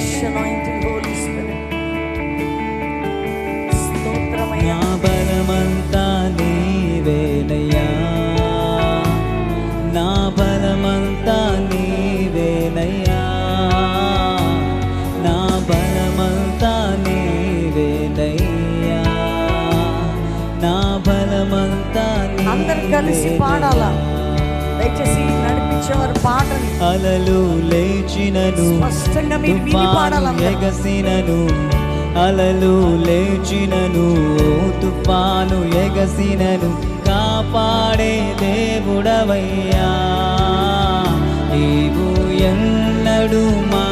fresh anointing, Holy Spirit. స్తోత్రమయ్యా బలమంతా నీవేనయ్యా నా బలమంతా నీవేనయ్యా నా బలమంతా నీవేనయ్యా నా బలమంతా అందరు కలిసి పాడాలా అలలు లేచినను స్పష్టంగా మీరు ఎగసినను అలలు లేచినను తుఫాను ఎగసినను కాపాడే దేవుడవయ్యా. నీవు ఎన్నడు మా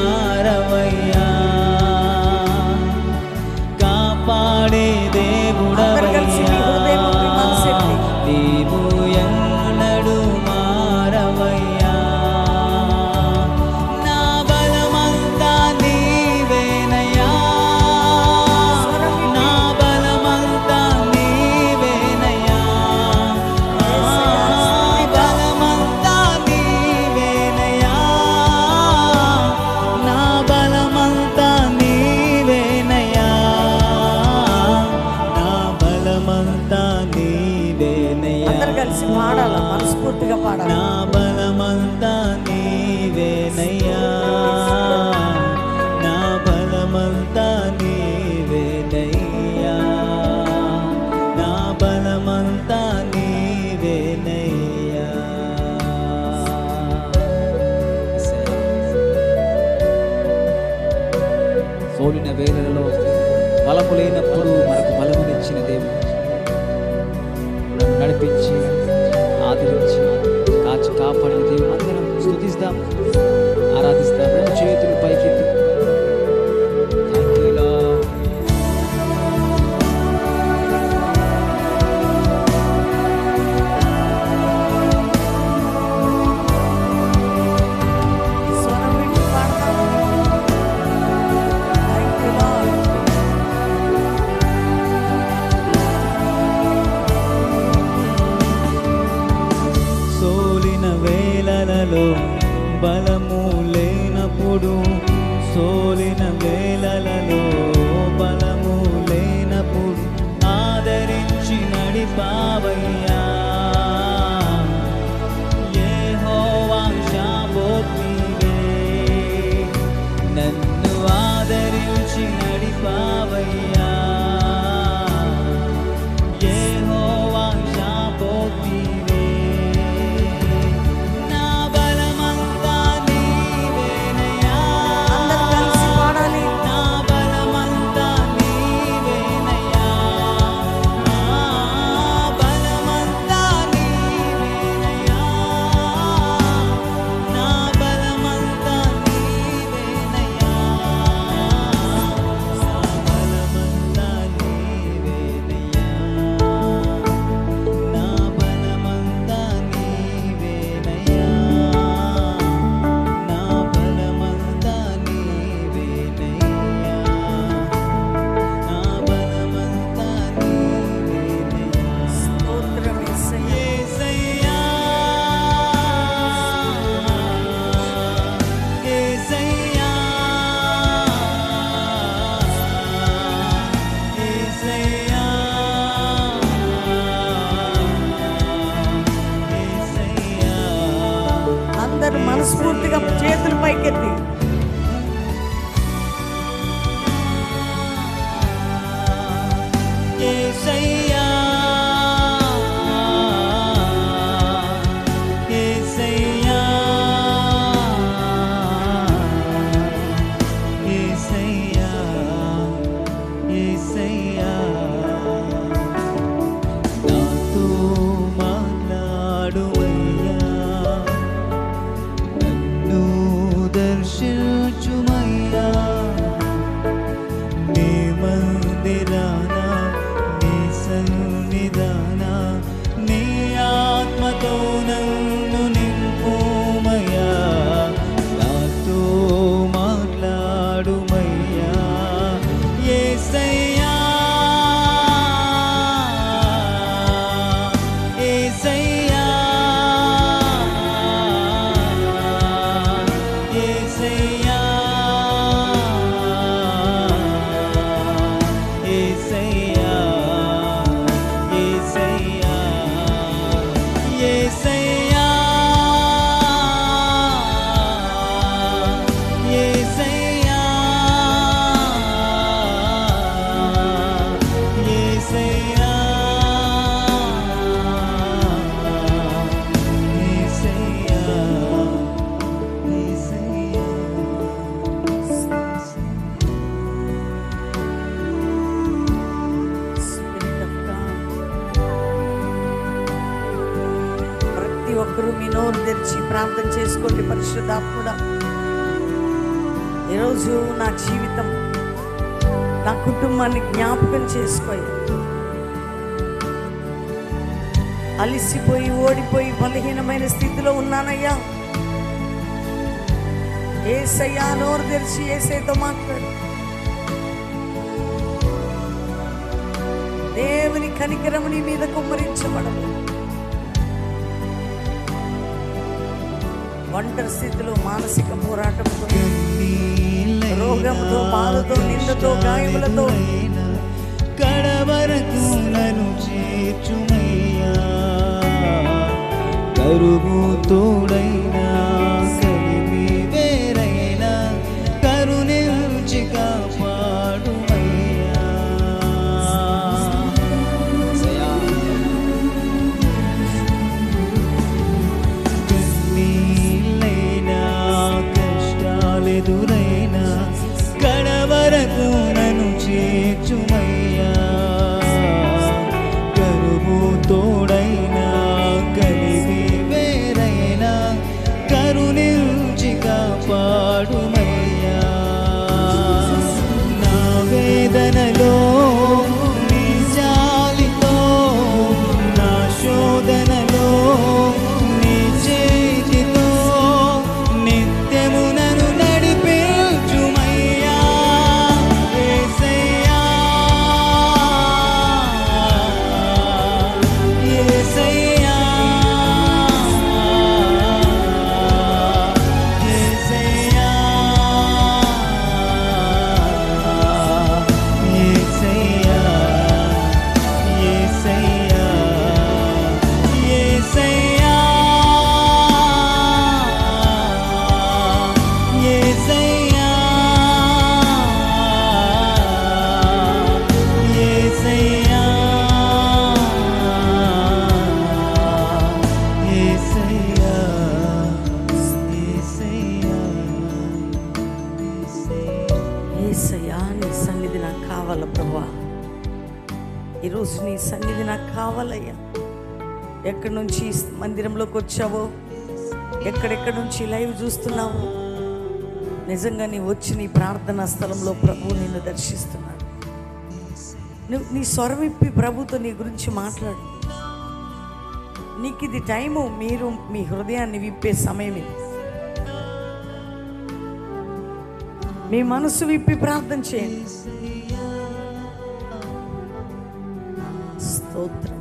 ఓడిన వేళలలో బలము లేనప్పుడు మనకు బలమునిచ్చిన దేవుడు. నడిపించి ఆదరించి కాచి కాపాడిన దేవుడు. అందరం స్థుతిస్తాం ఆరాధిస్తాం. say me. పరిశుద్ధాత్ముడ ఈరోజు నా జీవితం నా కుటుంబాన్ని జ్ఞాపకం చేసుకోయి. అలిసిపోయి ఓడిపోయి బలహీనమైన స్థితిలో ఉన్నానయ్యా. ఏసయ్యా నోరు తెరిచి ఏసైతో మాట్లాడు. దేవుని కనికరం నీ మీద కుమ్మరించబడదు ఒంటరి స్థితిలో మానసిక పోరాటంతో రోగంతో బాధతో నిందతో గాయములతో. కడవరకు నన్ను చేర్చుమయ్యా. కరువు తోడైనా నాకు కావాల ప్రభా. ఈరోజు నీ సన్నిధి నాకు కావాలయ్యా. ఎక్కడి నుంచి మందిరంలోకి వచ్చావో? ఎక్కడెక్కడి నుంచి లైవ్ చూస్తున్నావో? నిజంగా నీ వచ్చి నీ ప్రార్థనా స్థలంలో ప్రభు నిన్ను దర్శిస్తున్నాడు. నువ్వు నీ స్వరమిప్పి ప్రభుతో నీ గురించి మాట్లాడు. నీకు ఇది టైము మీరు మీ హృదయాన్ని విప్పే సమయం ఇది. మీ మనసు విప్పి ప్రార్థన చేయండి. స్తోత్రం.